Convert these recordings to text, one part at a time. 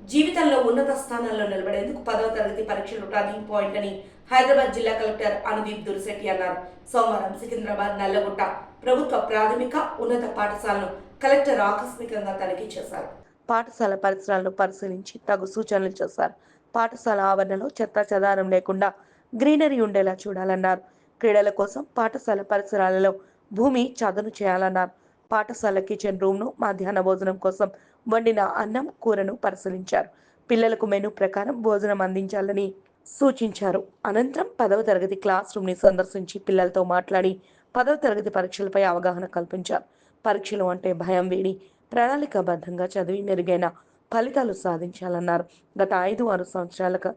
జీవితంలో ఉన్నత స్థానాల్లో నిలబడేందుకు పదవ తరగతి పరీక్షలు టర్నింగ్ పాయింట్ అని హైదరాబాద్ జిల్లా కలెక్టర్ అనుదీప్ దురిశెట్టి అన్నారు. సోమవారం సికింద్రాబాద్ నల్లగుట్ట ప్రభుత్వ ప్రాథమిక ఉన్నత పాఠశాలను కలెక్టర్ ఆకస్మికంగా తనిఖీ చేశారు. పాఠశాల పరిసరాలను పరిశీలించి తగు సూచనలు చేశారు. పాఠశాల ఆవరణలో చెత్త చెదారం లేకుండా గ్రీనరీ ఉండేలా చూడాలన్నారు. క్రీడల కోసం పాఠశాల పరిసరాలలో భూమి చదును చేయాలన్నారు. పాఠశాల కిచెన్ రూమ్ను మధ్యాహ్న భోజనం కోసం వండిన అన్నం కూరను పరిశీలించారు. పిల్లలకు మెనూ ప్రకారం భోజనం అందించాలని సూచించారు. అనంతరం పదవ తరగతి క్లాస్ రూమ్ని సందర్శించి పిల్లలతో మాట్లాడి పదవ తరగతి పరీక్షలపై అవగాహన కల్పించారు. పరీక్షలు అంటే భయం వీడి ప్రణాళికాబద్ధంగా చదివి మెరుగైన ఫలితాలు సాధించాలన్నారు. గత ఐదు ఆరు సంవత్సరాలకు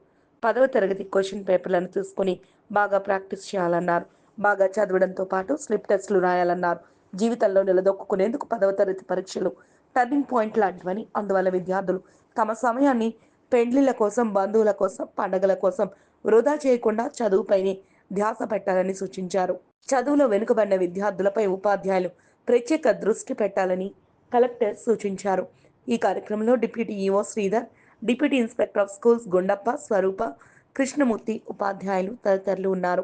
పదవ తరగతి క్వశ్చన్ పేపర్లను తీసుకుని బాగా ప్రాక్టీస్ చేయాలన్నారు. బాగా చదవడంతో పాటు స్లిప్ టెస్టులు రాయాలన్నారు. జీవితంలో నిలదొక్కునేందుకు పదవ తరగతి పరీక్షలు టర్నింగ్ పాయింట్ లాంటివని. అందువల్ల విద్యార్థులు తమ సమయాన్ని పెండ్లిల కోసం బంధువుల కోసం పండగల కోసం వృధా చేయకుండా చదువుపైనే ధ్యాస పెట్టాలని సూచించారు. చదువులో వెనుకబడిన విద్యార్థులపై ఉపాధ్యాయులు ప్రత్యేక దృష్టి పెట్టాలని కలెక్టర్ సూచించారు. ఈ కార్యక్రమంలో deputy EO Sridhar deputy inspector of schools Gundappa Swarupa Krishnamurthy ఉపాధ్యాయులు తదితరులు ఉన్నారు.